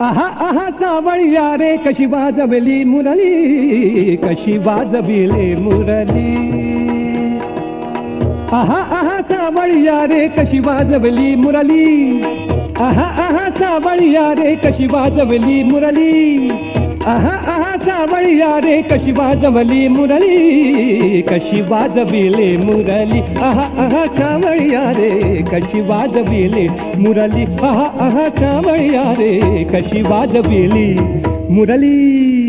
आहा आहा चावळ्या रे कशी वाजवली मुरली कशी वाजविले मुरली. आहा आहा चावळ्या रे कशी वाजवली मुरली. आहा आहा चावळ्या रे कशी वाजवली मुरली. आहा आहा रे कशी वाजवली मुरली? कशी वाजविले मुरली? आहा आहा चावळ्या रे कशी वाजविले मुरली? आहा आहा चावळ्या रे कशी वाजविली मुरली?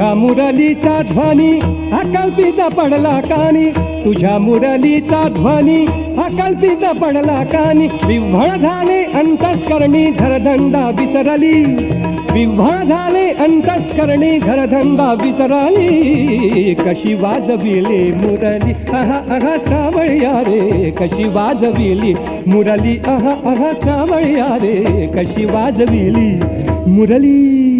तुझ्या मुरलीचा ध्वनी हा पडला कानी. तुझ्या मुरलीचा ध्वनी हा पडला कानी. विव्हळ झाले अंतस्करणी घरधंदा विसरली. विव्हळ झाले अंतस्करणी घरधंदा विसरली. कशी वाजविले मुरली? अहा अहा सावळ्या रे. कशी वाजविली मुरली? अहा अहा सावळ्या रे. कशी वाजविली मुरली?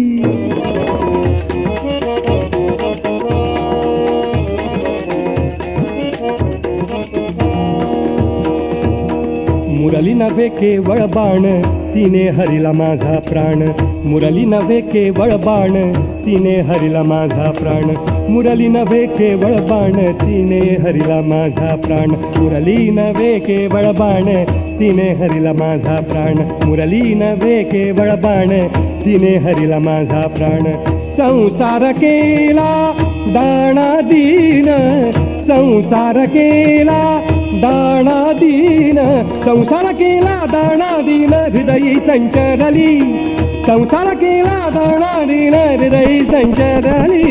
नव्हे केवळ बाण तिने हरिला माझा प्राण. मुरली नव्हे केवळ बाण तिने हरिला माझा प्राण. मुरली नव्हे केवळ बाण तिने हरिला माझा प्राण. मुरली नव्हे केवळ बाण तिने हरिला माझा प्राण. मुरली नव्हे केवळ बाण तिने हरिला माझा प्राण. संसार केला दाणा दीन संसार केला दाणा दीन संसार केला दाणा दीन हृदयी संचरली. संसार केला दाणा दीन हृदयी संचरली.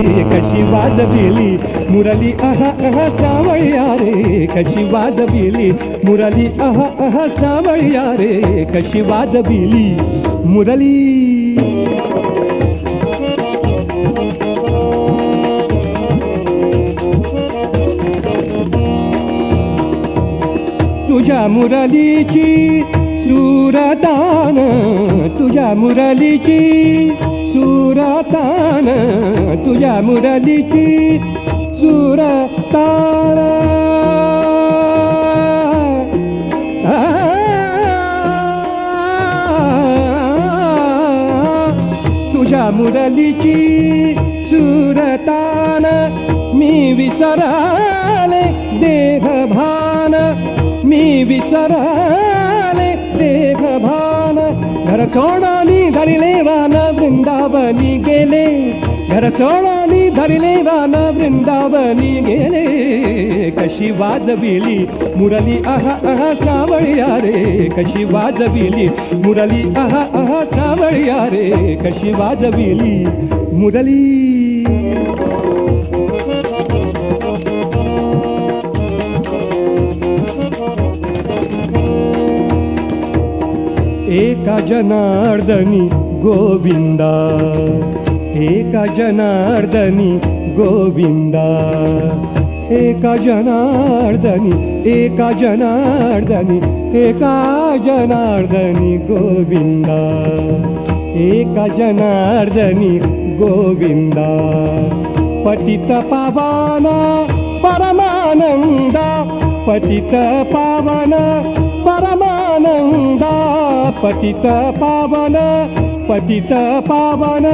कशी वाजविली मुरली अह अह सावळ्या रे. कशी वाजविली मुरली अह अह सावळ्या रे. कशी वाजविली मुरली. मुरलीची सुरतान तुझ्या मुरलीची सुरतान तुझ्या मुरलीची सुरतान तुझ्या मुरलीची सुरतान मी विसराले देहभान. मी विसराले देहभान. घर सोडानी धरले वान वृंदावनी गेले. घर सोडानी धरले वान वृंदावनी गेले. कशी वाजविली मुरली आहा आहा सावळ्या रे. कशी वाजविली मुरली आहा आहा सावळ्या रे. कशी वाजविली मुरली. జనార్దని గోవింద. ఏక జనార్దని గోవింద. ఏక జనార్దని ఏక జనార్దని ఏక జనార్దని గోవింద. ఏక జనార్దని గోవింద. పతిత పవన పరమానంద పతిత పవన పరమ गंगा पतित पावन पतित पावन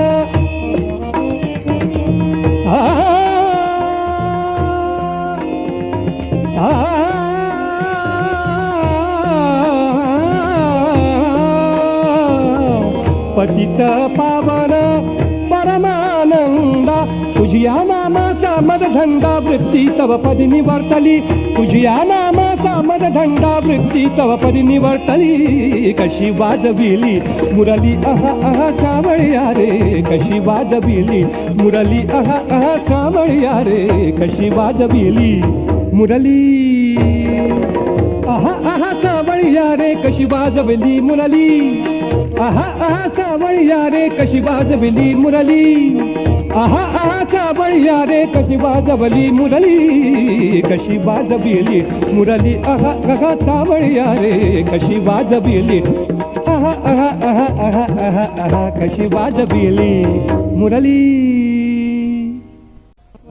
पतित पावन परमानंदा तुझ्या नामाचा मदधंदा वृत्ती तव पदी निवर्तली नामा नामाचा धंदा वृत्ती तव पदी निवर्तली. कशी वाजविली मुरली अहा अहा कावळ्या रे कशी वाजविली मुरली अहा अहा कावळ्या रे कशी वाजविली मुरली. आहा आहा सावळ्या रे कशी वाजवली मुरली. आहा आहा सावळ्या रे कशी वाजवली मुरली. आहा आहा सावळ्या रे कशी वाजवली मुरली. कशी वाजविली मुरली आहा आहा सावळ्या रे कशी वाजविली आहा आहा आहा आहा आहा आहा कशी वाजविली मुरली.